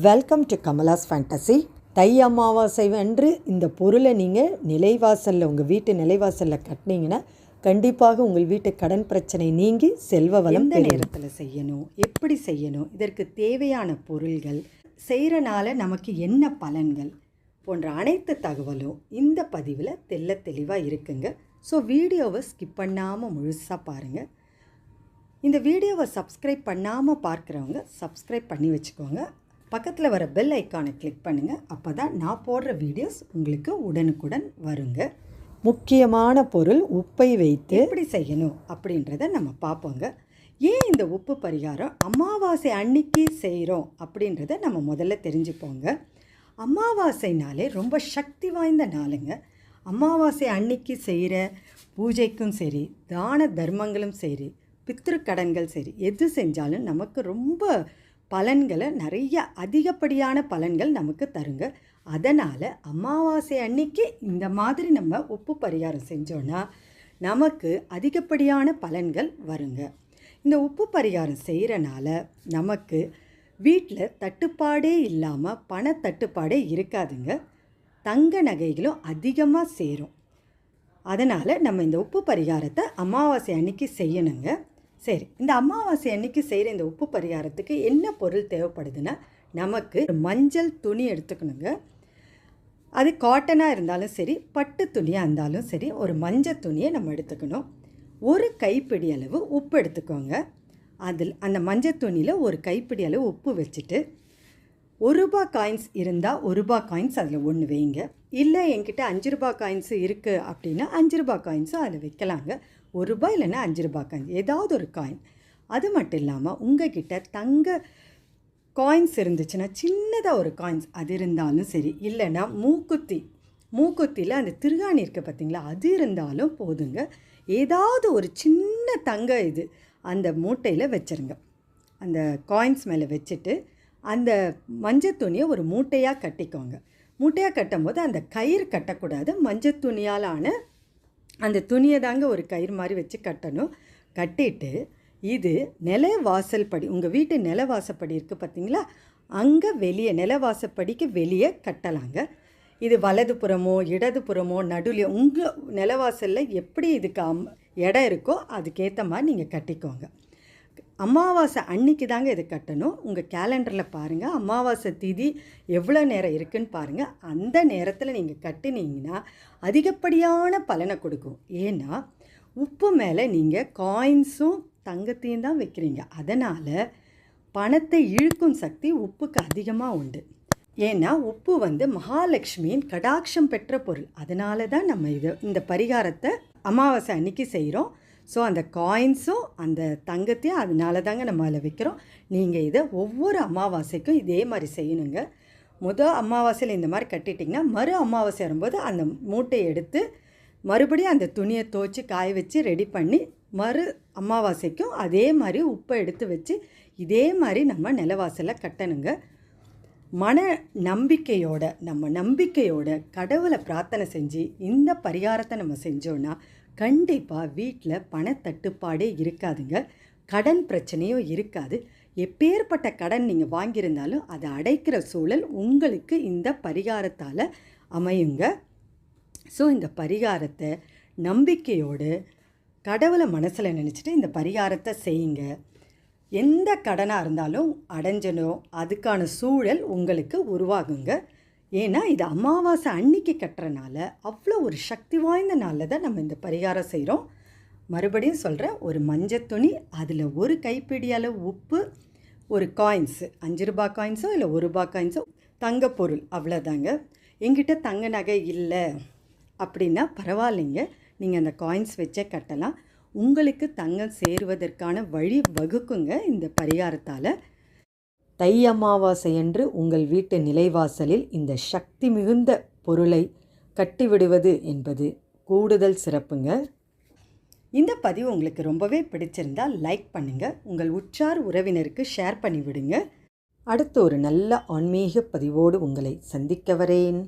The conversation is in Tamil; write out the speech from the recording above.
Welcome to Kamala's fantasy Thai Amavasai அன்று இந்த பொருளை நீங்கள் நிலைவாசலில் உங்கள் வீட்டு நிலைவாசலில் கட்டினீங்கன்னா கண்டிப்பாக உங்கள் வீட்டு கடன் பிரச்சனை நீங்கி செல்வ வளம் எந்த. நேரத்தில் செய்யணும்? எப்படி செய்யணும்? இதற்கு தேவையான பொருள்கள் செய்கிறனால நமக்கு என்ன பலன்கள்? போன்ற அனைத்து தகவலும் இந்த பதிவில் தெள்ள தெளிவாக இருக்குங்க. ஸோ வீடியோவை ஸ்கிப் பண்ணாமல் முழுசாக பாருங்கள் இந்த வீடியோவை சப்ஸ்கிரைப் பண்ணாமல் பார்க்குறவங்க சப்ஸ்கிரைப் பண்ணி வச்சுக்கோங்க. பக்கத்தில் வர பெல் ஐக்கானை கிளிக் பண்ணுங்கள் அப்போ தான் நான் போடுற வீடியோஸ் உங்களுக்கு உடனுக்குடன் வருங்க. முக்கியமான பொருள் உப்பை வைத்து எப்படி செய்யணும் அப்படின்றத நம்ம பார்ப்போங்க. ஏன் இந்த உப்பு பரிகாரம் அமாவாசை அன்னைக்கு செய்கிறோம் அப்படின்றத நம்ம முதல்ல தெரிஞ்சுப்போங்க. அமாவாசை நாளே ரொம்ப சக்தி வாய்ந்த நாளுங்க. அமாவாசை அன்னைக்கு செய்கிற பூஜைக்கும் சரி தான தர்மங்களும் சரி பித்திருக்கடன்கள் சரி எது செஞ்சாலும் நமக்கு ரொம்ப பலன்களை நிறைய அதிகப்படியான பலன்கள் நமக்கு தருங்க. அதனால் அமாவாசை அன்னைக்கு இந்த மாதிரி நம்ம உப்பு பரிகாரம் செஞ்சோன்னா நமக்கு அதிகப்படியான பலன்கள் வருங்க. இந்த உப்பு பரிகாரம் செய்கிறனால நமக்கு வீட்டில் தட்டுப்பாடே இல்லாமல் பண தட்டுப்பாடே இருக்காதுங்க. தங்க நகைகளும் அதிகமாக சேரும். அதனால் நம்ம இந்த உப்பு பரிகாரத்தை அமாவாசை அன்னைக்கு செய்யணுங்க. சரி இந்த அமாவாசை அன்னைக்கு செய்கிற இந்த உப்பு பரிகாரத்துக்கு என்ன பொருள் தேவைப்படுதுன்னா நமக்கு மஞ்சள் துணி எடுத்துக்கணுங்க. அது காட்டனாக இருந்தாலும் சரி பட்டு துணியாக இருந்தாலும் சரி ஒரு மஞ்சள் துணியை நம்ம எடுத்துக்கணும். ஒரு கைப்பிடி அளவு உப்பு எடுத்துக்கோங்க. அதில் அந்த மஞ்சள் துணியில் ஒரு கைப்பிடி அளவு உப்பு வச்சுட்டு ஒரு ரூபா காயின்ஸ் இருந்தால் ஒரு ரூபா காயின்ஸ் அதில் ஒன்று வைங்க. இல்லை என்கிட்ட அஞ்சு ரூபா காயின்ஸ் இருக்குது அப்படின்னா அஞ்சு ரூபா காயின்ஸும் அதில் வைக்கலாங்க. ஒரு ரூபாய் இல்லைன்னா அஞ்சு ரூபா காயின்ஸ் ஏதாவது ஒரு காயின் அது மட்டும் இல்லாமல் உங்ககிட்ட தங்க காயின்ஸ் இருந்துச்சுன்னா சின்னதாக ஒரு காயின்ஸ் அது இருந்தாலும் சரி இல்லைன்னா மூக்குத்தி. மூக்குத்தியில் அந்த திருகாணி இருக்குது பார்த்தீங்களா அது இருந்தாலும் போதுங்க. ஏதாவது ஒரு சின்ன தங்க இது. அந்த மூட்டையில் வச்சுருங்க. அந்த காயின்ஸ் மேலே வச்சுட்டு அந்த மஞ்சள் துணியை ஒரு மூட்டையாக கட்டிக்கோங்க. மூட்டையாக கட்டும்போது அந்த கயிறு கட்டக்கூடாது. மஞ்சள் துணியாலான அந்த துணியை தாங்க ஒரு கயிறு மாதிரி வச்சு கட்டணும். கட்டிட்டு இது நில வாசல் படி உங்கள் வீட்டு நில வாசப்படி இருக்குது பார்த்தீங்களா அங்கே வெளியே நில வாசப்படிக்கு வெளியே கட்டலாங்க. இது வலதுபுறமோ இடதுபுறமோ நடுவில் உங்கள் நிலவாசலில் எப்படி இதுக்கு அம் இடம் இருக்கோ அதுக்கேற்ற மாதிரி நீங்கள் கட்டிக்கோங்க. அமாவாசை அன்னைக்கு தாங்க இது கட்டணும். உங்கள் கேலண்டரில் பாருங்கள் அமாவாசை திதி எவ்வளோ நேரம் இருக்குன்னு பாருங்கள் அந்த நேரத்தில் நீங்கள் கட்டினீங்கன்னா அதிகப்படியான பலனை கொடுக்கும். ஏன்னா உப்பு மேலே நீங்கள் காயின்ஸும் தங்கத்தையும் தான் வைக்கிறீங்க. அதனால் பணத்தை இழுக்கும் சக்தி உப்புக்கு அதிகமாக உண்டு. ஏன்னா உப்பு வந்து மகாலட்சுமியின் கடாட்சம் பெற்ற பொருள். அதனால தான் நம்ம இதை இந்த பரிகாரத்தை அமாவாசை அன்னைக்கு செய்கிறோம் ஸோ அந்த காயின்ஸும் அந்த தங்கத்தையும் அதனால தாங்க நம்ம அதில் வைக்கிறோம். நீங்கள் இதை ஒவ்வொரு அமாவாசைக்கும் இதே மாதிரி செய்யணுங்க. முதல் அமாவாசையில் இந்த மாதிரி கட்டிட்டிங்கன்னா மறு அமாவாசை வரும்போது அந்த மூட்டையை எடுத்து மறுபடியும் அந்த துணியை துவச்சி காய வச்சு ரெடி பண்ணி மறு அமாவாசைக்கும் அதே மாதிரி உப்பை எடுத்து வச்சு இதே மாதிரி நம்ம நிலவாசலில் கட்டணுங்க. மன நம்பிக்கையோட நம்ம நம்பிக்கையோட கடவுளை பிரார்த்தனை செஞ்சு இந்த பரிகாரத்தை நம்ம செஞ்சோன்னா கண்டிப்பாக வீட்டில் பணத்தட்டுப்பாடே இருக்காதுங்க. கடன் பிரச்சனையும் இருக்காது. எப்பேற்பட்ட கடன் நீங்கள் வாங்கியிருந்தாலும் அதை அடைக்கிற சூழல் உங்களுக்கு இந்த பரிகாரத்தால் அமையுங்க. ஸோ இந்த பரிகாரத்தை நம்பிக்கையோடு கடவுளை மனசில் நினச்சிட்டு இந்த பரிகாரத்தை செய்யுங்க. எந்த கடனாக இருந்தாலும் அடைஞ்சனோ அதுக்கான சூழல் உங்களுக்கு உருவாகுங்க. ஏன்னா இது அமாவாசை அன்னைக்கு கட்டுறனால அவ்வளோ ஒரு சக்தி வாய்ந்த நாளில் தான் நம்ம இந்த பரிகாரம் செய்கிறோம் மறுபடியும் சொல்கிறேன் ஒரு மஞ்சள் துணி அதில் ஒரு கைப்பிடி அளவு உப்பு ஒரு காயின்ஸு அஞ்சு ரூபா காயின்ஸோ இல்லை ஒரு ரூபா காயின்ஸோ தங்க பொருள் அவ்வளோதாங்க எங்கிட்ட தங்க நகை இல்லை அப்படின்னா பரவாயில்லைங்க. நீங்கள் அந்த காயின்ஸ் வச்சே கட்டலாம். உங்களுக்கு தங்கம் சேருவதற்கான வழி வகுக்குங்க இந்த பரிகாரத்தால். தை அமாவாசை அன்று உங்கள் வீட்டு நிலைவாசலில் இந்த சக்தி மிகுந்த பொருளை கட்டிவிடுவது என்பது கூடுதல் சிறப்புங்க. இந்த பதிவு உங்களுக்கு ரொம்பவே பிடிச்சிருந்தால் லைக் பண்ணுங்கள் உங்கள் உற்றார் உறவினருக்கு ஷேர் பண்ணிவிடுங்க. அடுத்து ஒரு நல்ல ஆன்மீக பதிவோடு உங்களை சந்திக்க வரேன்.